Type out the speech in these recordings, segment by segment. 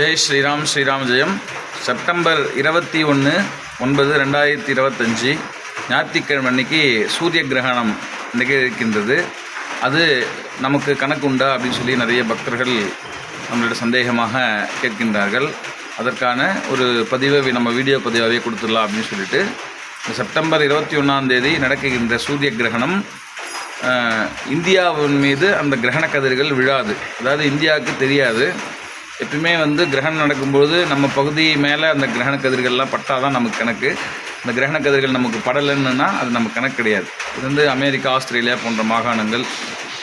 ஜெய் ஸ்ரீராம் ஸ்ரீராம் ஜெயம். செப்டம்பர் இருபத்தி ஒன்று ஒன்பது ரெண்டாயிரத்தி இருபத்தஞ்சி ஞாயிற்றுக்கிழமை அன்னைக்கு சூரிய கிரகணம் நிகழ்கின்றது அது நமக்கு கணக்கு உண்டா அப்படின்னு சொல்லி நிறைய பக்தர்கள் நம்மளோட சந்தேகமாக கேட்கின்றார்கள். அதற்கான ஒரு பதிவை நம்ம வீடியோ பதிவாகவே கொடுத்துடலாம் அப்படின்னு சொல்லிட்டு. செப்டம்பர் இருபத்தி ஒன்றாம் தேதி நடக்குகின்ற சூரிய கிரகணம் இந்தியாவின் மீது அந்த கிரகண கதிர்கள் விழாது. அதாவது இந்தியாவுக்கு தெரியாது. எப்பயுமே வந்து கிரகணம் நடக்கும்போது நம்ம பகுதி மேலே அந்த கிரகண கதிர்கள்லாம் பட்டால் தான் நமக்கு கணக்கு. இந்த கிரகண கதிர்கள் நமக்கு படலைன்னுனா அது நமக்கு கணக்கு கிடையாது. இது வந்து அமெரிக்கா ஆஸ்திரேலியா போன்ற மாகாணங்கள்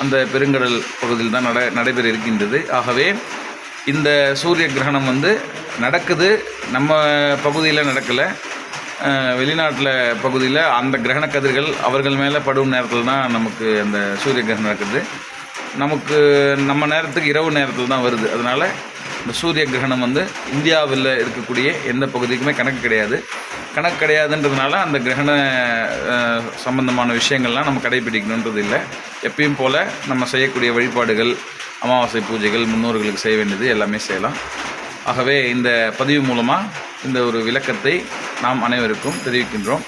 அந்த பெருங்கடல் பகுதியில் தான் நட நடைபெற இருக்கின்றது. ஆகவே இந்த சூரிய கிரகணம் வந்து நடக்குது. நம்ம பகுதியில் நடக்கலை. வெளிநாட்டில் பகுதியில் அந்த கிரகண கதிர்கள் அவர்கள் மேலே படும் நேரத்தில் தான் நமக்கு அந்த சூரிய கிரகணம் நடக்குது. நமக்கு நம்ம நேரத்துக்கு இரவு நேரத்தில் தான் வருது. அதனால் இந்த சூரிய கிரகணம் வந்து இந்தியாவில் இருக்கக்கூடிய எந்த பகுதிக்குமே கணக்கு கிடையாது. கணக்கு கிடையாதுன்றதுனால அந்த கிரகண சம்பந்தமான விஷயங்கள்லாம் நம்ம கடைபிடிக்கணுன்றது இல்லை. எப்பயும் போல் நம்ம செய்யக்கூடிய வழிபாடுகள் அமாவாசை பூஜைகள் முன்னோர்களுக்கு செய்ய வேண்டியது எல்லாமே செய்யலாம். ஆகவே இந்த பதிவு மூலமாக இந்த ஒரு விளக்கத்தை நாம் அனைவருக்கும் தெரிவிக்கின்றோம்.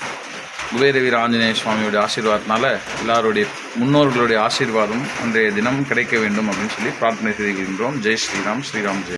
குபேரவீர ஆஞ்சநேய சுவாமியோட ஆசீர்வாதத்தினால எல்லாருடைய முன்னோர்களுடைய ஆசீர்வாதம் அன்றைய தினம் கிடைக்க வேண்டும் அப்படின்னு சொல்லி பிரார்த்தனை செய்கின்றோம் ஜெய் ஸ்ரீராம் ஸ்ரீராம் ஜெய்.